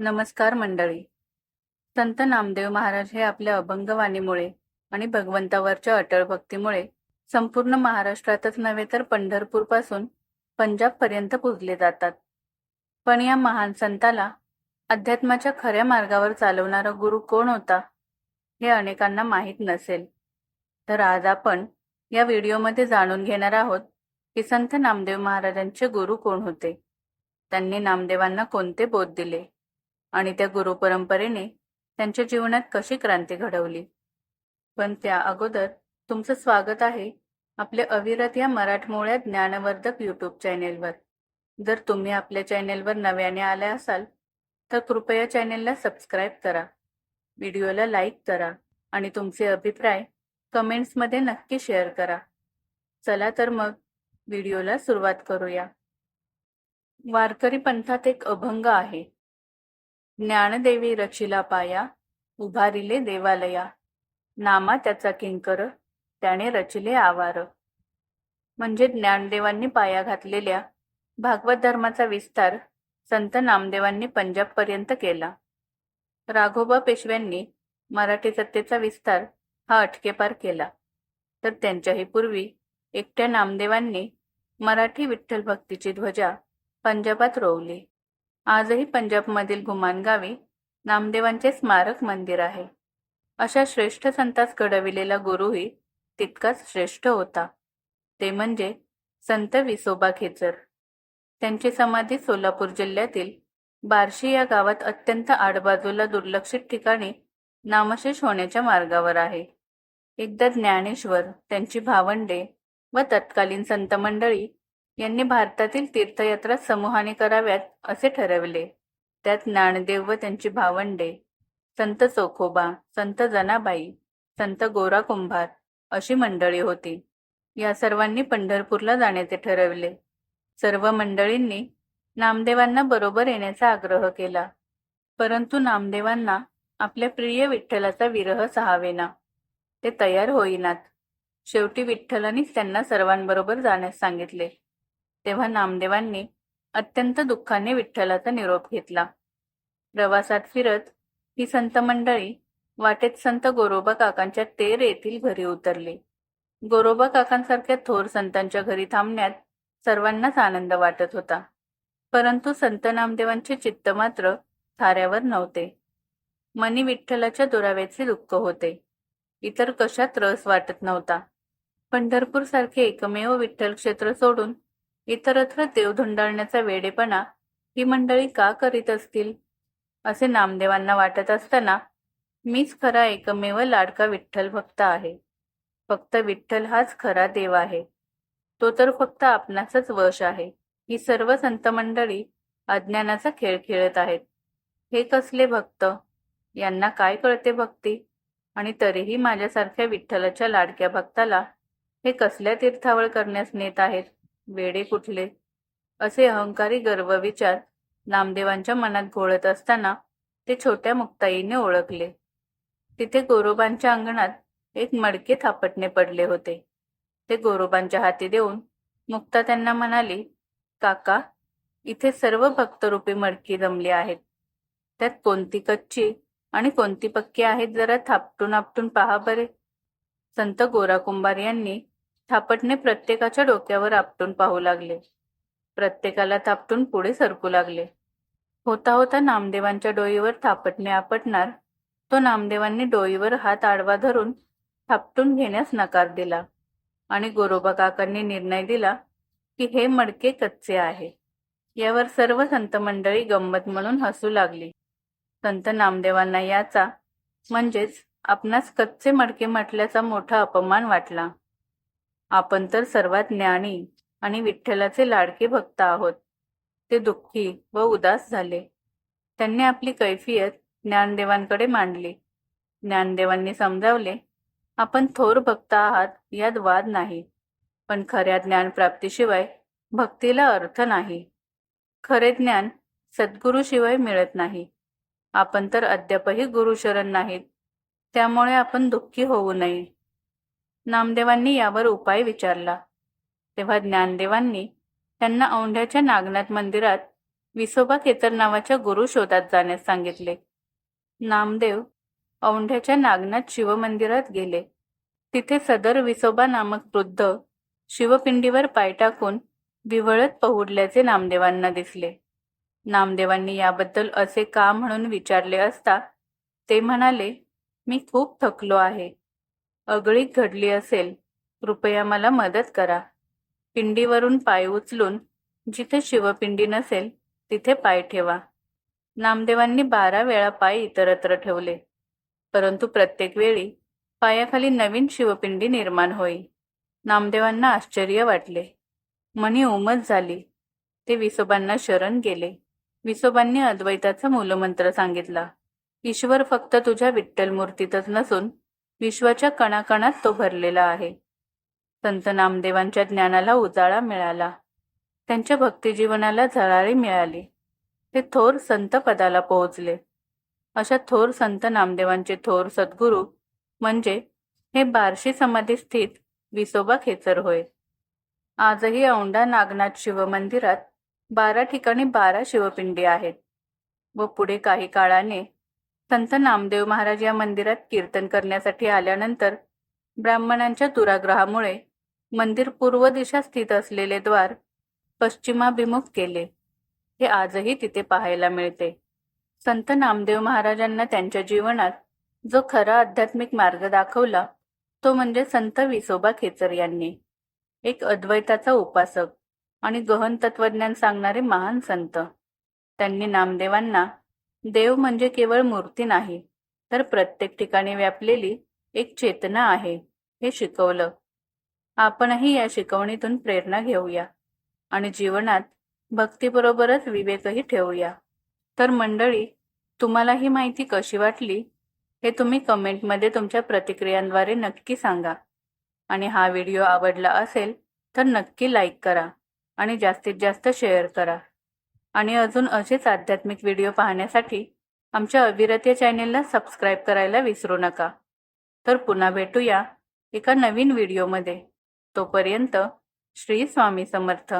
नमस्कार मंडळी. संत नामदेव महाराज हे आपल्या अभंगवाणीमुळे आणि भगवंतावरच्या अटळ भक्तीमुळे संपूर्ण महाराष्ट्रातच नव्हे तर पंढरपूरपासून पंजाबपर्यंत पूजले जातात. पण या महान संताला अध्यात्माच्या खऱ्या मार्गावर चालवणारा गुरु कोण होता हे अनेकांना माहीत नसेल. तर आज आपण या व्हिडिओमध्ये जाणून घेणार आहोत की संत नामदेव महाराजांचे गुरु कोण होते? त्यांनी नामदेवांना कोणते बोध दिले? आणि त्या गुरु परंपरेने त्यांच्या जीवनात कशी क्रांती घडवली? पण त्या अगोदर तुमचं स्वागत आहे आपले अविरत या मराठमोळ्या ज्ञानवर्धक यूट्यूब चॅनेलवर जर तुम्ही आपल्या चॅनेलवर नव्याने आले असाल तर कृपया चॅनेलला सबस्क्राईब करा व्हिडिओला लाईक करा आणि तुमचे अभिप्राय कमेंट्समध्ये नक्की शेअर करा. चला तर मग व्हिडिओला सुरुवात करूया. वारकरी पंथात एक अभंग आहे. ज्ञानदेवी रचिला पाया उभारिले देवालया. नामा त्याचा किंकर त्याने रचिले आवार. म्हणजे ज्ञानदेवांनी पाया घातलेल्या भागवत धर्माचा विस्तार संत नामदेवांनी पंजाबपर्यंत केला. राघोबा पेशव्यांनी मराठी सत्तेचा विस्तार हा अटकेपार केला. तर त्यांच्याही पूर्वी एकट्या नामदेवांनी मराठी विठ्ठल भक्तीची ध्वजा पंजाबात रोवली. आजही पंजाबमधील घुमान गावी नामदेवांचे स्मारक मंदिर आहे. अशा श्रेष्ठ संतास घडविलेला गुरुही तितकाच श्रेष्ठ होता. ते म्हणजे संत विसोबा खेचर. त्यांची समाधी सोलापूर जिल्ह्यातील बार्शी या गावात अत्यंत आडबाजूला दुर्लक्षित ठिकाणी नामशेष होण्याच्या मार्गावर आहे. एकदा ज्ञानेश्वर त्यांची भावंडे व तत्कालीन संत मंडळी यांनी भारतातील तीर्थयात्रा समूहाने कराव्यात असे ठरवले. त्यात ज्ञानदेव व त्यांची भावंडे संत चोखोबा संत जनाबाई संत गोरा कुंभार अशी मंडळी होती. या सर्वांनी पंढरपूरला जाण्याचे ठरवले. सर्व मंडळींनी नामदेवांना बरोबर येण्याचा आग्रह केला. परंतु नामदेवांना आपल्या प्रिय विठ्ठलाचा विरह सहावेना. ते तयार होईनात. शेवटी विठ्ठलानीच त्यांना सर्वांबरोबर जाण्यास सांगितले. तेव्हा नामदेवांनी अत्यंत दुःखाने विठ्ठलाचा निरोप घेतला. प्रवासात फिरत ही संत मंडळी वाटेत संत गोरोबा काकांच्या तेर येथील घरी उतरले. गोरोबा काकांसारख्या थोर संतांच्या घरी थांबण्यात सर्वांनाच आनंद वाटत होता. परंतु संत नामदेवांचे चित्त मात्र थाऱ्यावर नव्हते. मनी विठ्ठलाच्या दुराव्याचे दुःख होते. इतर कशात रस वाटत नव्हता. पंढरपूर सारखे एकमेव विठ्ठल क्षेत्र सोडून इतरत्र देव धुंडाळण्याचा वेडेपणा ही मंडळी का करीत असतील? असे नामदेवांना वाटत असताना मीच खरा एकमेव लाडका विठ्ठल भक्त आहे. फक्त विठ्ठल हाच खरा देव आहे. तो तर फक्त आपणासच वश आहे. ही सर्व संत मंडळी अज्ञानाचा खेळ खेळत आहेत. हे कसले भक्त? यांना काय कळते भक्ती? आणि तरीही माझ्यासारख्या विठ्ठलाच्या लाडक्या भक्ताला हे कसल्या तीर्थावळ करण्यास नेत आहेत? वेडे कुठले? असे अहंकारी गर्व विचार नामदेवांच्या मनात घोळत असताना ते छोट्या मुक्ताईने ओळखले. तिथे गोरोबांच्या अंगणात एक मडके थापटणे पडले होते. ते गोरोबांच्या हाती देऊन मुक्ता त्यांना म्हणाली काका इथे सर्व भक्तरूपी मडकी जमली आहेत. त्यात कोणती कच्ची आणि कोणती पक्की आहेत जरा थापटून आपटून पहा बरे. संत गोरा कुंभार यांनी थापटणे प्रत्येकाच्या डोक्यावर आपटून पाहू लागले. प्रत्येकाला थापटून पुढे सरकू लागले. होता होता नामदेवांच्या डोईवर थापटणे आपटणार तो नामदेवांनी डोईवर हात आडवा धरून थापटून घेण्यास नकार दिला आणि गोरोबा काकांनी निर्णय दिला की हे मडके कच्चे आहे. यावर सर्व संत मंडळी गंमत म्हणून हसू लागली. संत नामदेवांना याचा म्हणजेच आपणास कच्चे मडके म्हटल्याचा मोठा अपमान वाटला. आपण तर सर्वात ज्ञानी आणि विठ्ठलाचे लाडके भक्त आहोत. ते दुःखी व उदास झाले. त्यांनी आपली कैफियत ज्ञानदेवांकडे मांडली. ज्ञानदेवांनी समजावले आपण थोर भक्त आहात यात वाद नाही. पण खऱ्या ज्ञानप्राप्तीशिवाय भक्तीला अर्थ नाही. खरे ज्ञान सद्गुरूशिवाय मिळत नाही. आपण तर अद्यापही गुरुशरण नाहीत. त्यामुळे आपण दुःखी होऊ नये. नामदेवांनी यावर उपाय विचारला. तेव्हा ज्ञानदेवांनी त्यांना औंढ्याच्या नागनाथ मंदिरात विसोबा केतर नावाच्या गुरु शोधात जाण्यास सांगितले. नामदेव औंढ्याच्या नागनाथ शिवमंदिरात गेले. तिथे सदर विसोबा नामक वृद्ध शिवपिंडीवर पाय टाकून विवळत पहुडल्याचे नामदेवांना दिसले. नामदेवांनी याबद्दल असे का म्हणून विचारले असता ते म्हणाले मी खूप थकलो आहे. अगळीक घडली असेल कृपया मला मदत करा. पिंडीवरून पाय उचलून जिथे शिवपिंडी नसेल तिथे पाय ठेवा. नामदेवांनी बारा वेळा पाय इतरत्र ठेवले परंतु प्रत्येक वेळी पायाखाली नवीन शिवपिंडी निर्माण होई. नामदेवांना आश्चर्य वाटले. मनी उमत झाली. ते विसोबांना शरण गेले. विसोबांनी अद्वैताचा मूलमंत्र सांगितला ईश्वर फक्त तुझ्या विठ्ठल मूर्तीतच नसून विश्वाच्या कणाकणात तो भरलेला आहे. संत नामदेवांच्या ज्ञानाला उजाळा मिळाला. त्यांच्या भक्तिजीवनाला झळाळी मिळाली. ते थोर संत पदाला पोहोचले. अशा थोर संत नामदेवांचे थोर सद्गुरू म्हणजे हे बार्शी समाधीस्थित विसोबा खेचर होय. आजही औंढा नागनाथ शिवमंदिरात बारा ठिकाणी बारा शिवपिंडी आहेत. व पुढे काही काळाने संत नामदेव महाराज या मंदिरात कीर्तन करण्यासाठी आल्यानंतर ब्राह्मणांच्या दुराग्रहामुळे मंदिर पूर्व दिशा स्थित असलेले द्वार पश्चिमाभिमुख केले. हे आजही तिथे पाहायला मिळते. संत नामदेव महाराजांना त्यांच्या जीवनात जो खरा आध्यात्मिक मार्ग दाखवला तो म्हणजे संत विसोबा खेचर यांनी. एक अद्वैताचा उपासक आणि गहन तत्वज्ञान सांगणारे महान संत. त्यांनी नामदेवांना देव म्हणजे केवळ मूर्ती नाही तर प्रत्येक ठिकाणी व्यापलेली एक चेतना आहे हे शिकवलं. आपणही या शिकवणीतून प्रेरणा घेऊया आणि जीवनात भक्तीबरोबरच विवेकही ठेवूया. तर मंडळी तुम्हाला ही माहिती कशी वाटली हे तुम्ही कमेंटमध्ये तुमच्या प्रतिक्रियांद्वारे नक्की सांगा. आणि हा व्हिडिओ आवडला असेल तर नक्की लाईक करा आणि जास्तीत जास्त शेअर करा. आणि अजून असेच आध्यात्मिक व्हिडिओ पाहण्यासाठी आमच्या अविरत या चॅनेलला सबस्क्राईब करायला विसरू नका. तर पुन्हा भेटूया एका नवीन व्हिडिओमध्ये. तोपर्यंत श्री स्वामी समर्थ.